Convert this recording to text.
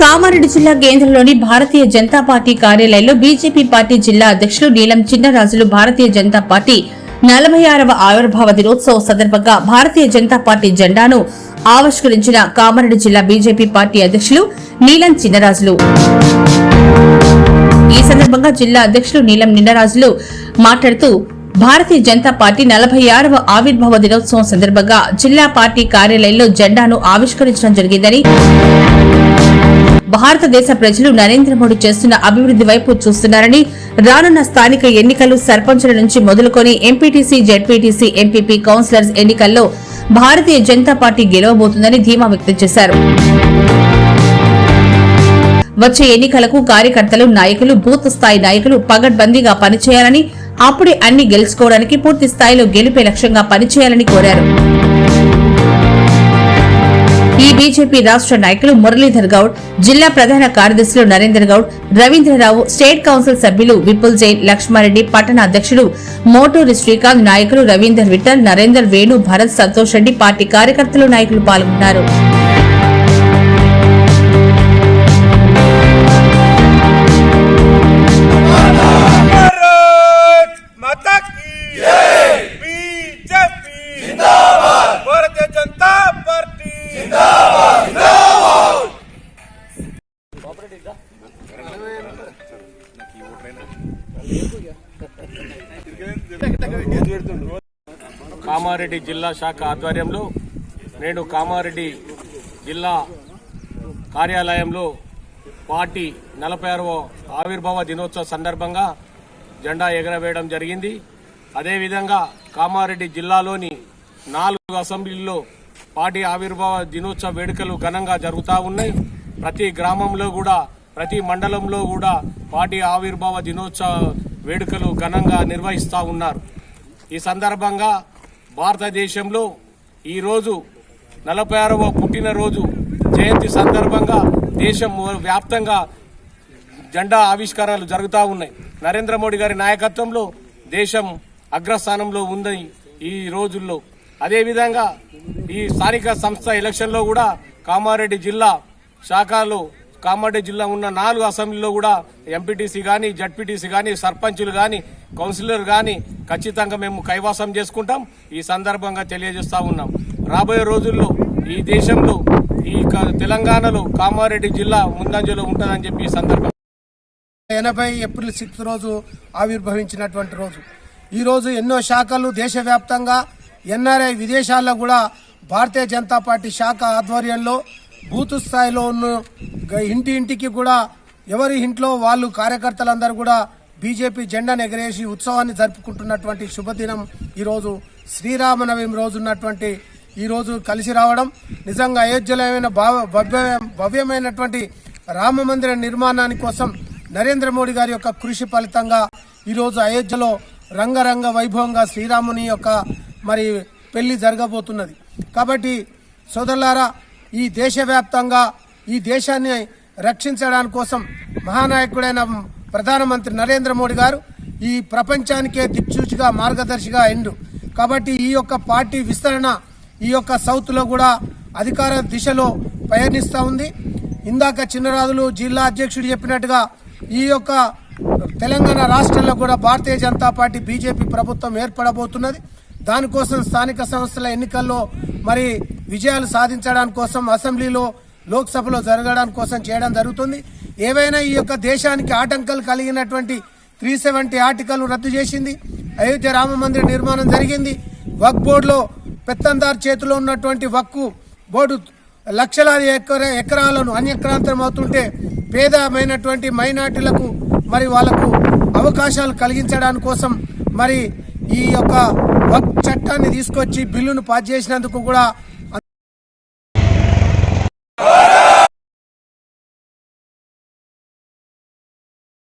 కామారెడ్డి జిల్లా కేంద్రంలోని భారతీయ జనతా పార్టీ కార్యాలయంలో బీజేపీ పార్టీ జిల్లా అధ్యక్షులు నీలం చిన్నరాజులు భారతీయ జనతా పార్టీ నలభై ఆరవ ఆవిర్భావ దినోత్సవం సందర్భంగా భారతీయ జనతా పార్టీ జెండాను ఆవిష్కరించిన కామారెడ్డి జిల్లా బీజేపీ పార్టీ అధ్యక్షులు నీలం చిన్నరాజులు. ఈ సందర్భంగా జిల్లా అధ్యక్షులు నీలం నిన్నరాజులు మాట్లాడుతూ భారతీయ జనతా పార్టీ నలభై ఆరవ ఆవిర్భావ దినోత్సవం సందర్భంగా జిల్లా పార్టీ కార్యాలయంలో జెండాను ఆవిష్కరించడం జరిగిందని భారతదేశ ప్రజలు నరేంద్ర మోడీ చేస్తున్న అభివృద్ది వైపు చూస్తున్నారని రానున్న స్థానిక ఎన్నికలు సర్పంచుల నుంచి మొదలుకొని ఎంపీటీసీ జెడ్పీటీసీ ఎంపీపీ కౌన్సిలర్స్ ఎన్నికల్లో భారతీయ జనతా పార్టీ గెలవబోతుందని ధీమా వ్యక్తం చేశారు. వచ్చే ఎన్నికలకు కార్యకర్తలు నాయకులు బూత్ స్థాయి నాయకులు పగడ్బందీగా పనిచేయాలని అప్పుడే అన్ని గెలుచుకోవడానికి పూర్తి స్థాయిలో గెలిపే లక్ష్యంగా పనిచేయాలని కోరారు. ఈ బీజేపీ రాష్ట్ర నాయకులు మురళీధర్ గౌడ్ జిల్లా ప్రధాన కార్యదర్శులు నరేందర్ గౌడ్ రవీంద్రరావు స్టేట్ కౌన్సిల్ సభ్యులు విపుల్ జైన్ లక్ష్మారెడ్డి పట్టణ అధ్యక్షుడు మోటూరి శ్రీకాంత్ నాయకులు రవీందర్ విఠల్ నరేందర్ వేణు భరత్ సంతోష్ రెడ్డి పార్టీ కార్యకర్తలు నాయకులు పాల్గొన్నారు. కామారెడ్డి జిల్లా శాఖ ఆధ్వర్యంలో నేను కామారెడ్డి జిల్లా కార్యాలయంలో పార్టీ నలభై ఆరవ ఆవిర్భావ దినోత్సవ సందర్భంగా జెండా ఎగరవేయడం జరిగింది. అదేవిధంగా కామారెడ్డి జిల్లాలోని నాలుగు అసెంబ్లీల్లో పార్టీ ఆవిర్భావ దినోత్సవ వేడుకలు ఘనంగా జరుగుతూ ఉన్నాయి. ప్రతి గ్రామంలో కూడా ప్రతి మండలంలో కూడా పార్టీ ఆవిర్భావ దినోత్సవ వేడుకలు ఘనంగా నిర్వహిస్తూ ఉన్నారు. ఈ సందర్భంగా భారతదేశంలో ఈరోజు నలభై ఆరవ పుట్టినరోజు జయంతి సందర్భంగా దేశం వ్యాప్తంగా జెండా ఆవిష్కారాలు జరుగుతూ ఉన్నాయి. నరేంద్ర మోడీ గారి నాయకత్వంలో దేశం అగ్రస్థానంలో ఉంది ఈ రోజుల్లో. అదేవిధంగా ఈ స్థానిక సంస్థ ఎలక్షన్లో కూడా కామారెడ్డి జిల్లా శాఖలో కామారెడ్డి జిల్లా ఉన్న నాలుగు అసెంబ్లీలో కూడా ఎంపీటీసీ కానీ జడ్పీటీసీ కానీ సర్పంచులు కానీ కౌన్సిలర్ కానీ ఖచ్చితంగా మేము కైవాసం చేసుకుంటాం. ఈ సందర్భంగా తెలియజేస్తా ఉన్నాం. రాబోయే రోజుల్లో ఈ దేశంలో ఈ క- తెలంగాణలో కామారెడ్డి జిల్లా ముందంజలో ఉంటుందని చెప్పి ఈ సందర్భంగా ఎనభై ఏప్రిల్ సిక్స్త్ రోజు ఆవిర్భవించినటువంటి రోజు. ఈరోజు ఎన్నో శాఖలు దేశవ్యాప్తంగా ఎన్ఆర్ఐ విదేశాల్లో కూడా భారతీయ జనతా పార్టీ శాఖ ఆధ్వర్యంలో బూత్ స్థాయిలో ఉన్న ఇంటి ఇంటికి కూడా ఎవరి ఇంట్లో వాళ్ళు కార్యకర్తలందరూ కూడా బీజేపీ జెండాను ఎగరేసి ఉత్సవాన్ని జరుపుకుంటున్నటువంటి శుభదినం ఈరోజు శ్రీరామనవమి రోజు ఉన్నటువంటి ఈ రోజు కలిసి రావడం. నిజంగా అయోధ్యలమైన భావ- భవ్య- భవ్యమైనటువంటి రామ మందిర నిర్మాణాని కోసం నరేంద్ర మోడీ గారి యొక్క కృషి ఫలితంగా ఈరోజు అయోధ్యలో రంగరంగ వైభవంగా శ్రీరాముని యొక్క మరి పెళ్ళి జరగబోతున్నది. కాబట్టి సోదరులారా ఈ దేశవ్యాప్తంగా ఈ దేశాన్ని రక్షించడానికి కోసం మహానాయకుడైన ప్రధానమంత్రి నరేంద్ర మోడీ గారు ఈ ప్రపంచానికే దిక్సూచిగా మార్గదర్శిగా అయిండు కాబట్టి ఈ యొక్క పార్టీ విస్తరణ ఈ యొక్క సౌత్లో కూడా అధికార దిశలో పయనిస్తూ ఉంది. ఇందాక చిన్నరాజులు జిల్లా అధ్యక్షుడు చెప్పినట్టుగా ఈ యొక్క తెలంగాణ రాష్ట్రంలో కూడా భారతీయ జనతా పార్టీ బీజేపీ ప్రభుత్వం ఏర్పడబోతున్నది. దానికోసం స్థానిక సంస్థల ఎన్నికల్లో మరి విజయాలు సాధించడానికి కోసం అసెంబ్లీలో లోక్సభలో జరగడానికి కోసం చేయడం జరుగుతుంది. ఏవైనా ఈ యొక్క దేశానికి ఆటంకాలు కలిగినటువంటి త్రీ సెవెంటీ ఆర్టికల్ రద్దు చేసింది. అయోధ్య రామ మందిర నిర్మాణం జరిగింది. వక్ బోర్డులో పెత్తందార్ చేతిలో ఉన్నటువంటి వక్కు బోర్డు లక్షలాది ఎకర ఎకరాలను అన్యక్రాంతం అవుతుంటే పేదమైనటువంటి మైనార్టీలకు మరి వాళ్ళకు అవకాశాలు కలిగించడానికి కోసం మరి ఈ యొక్క వక్ చట్టాన్ని తీసుకొచ్చి బిల్లును పాస్ చేసినందుకు కూడా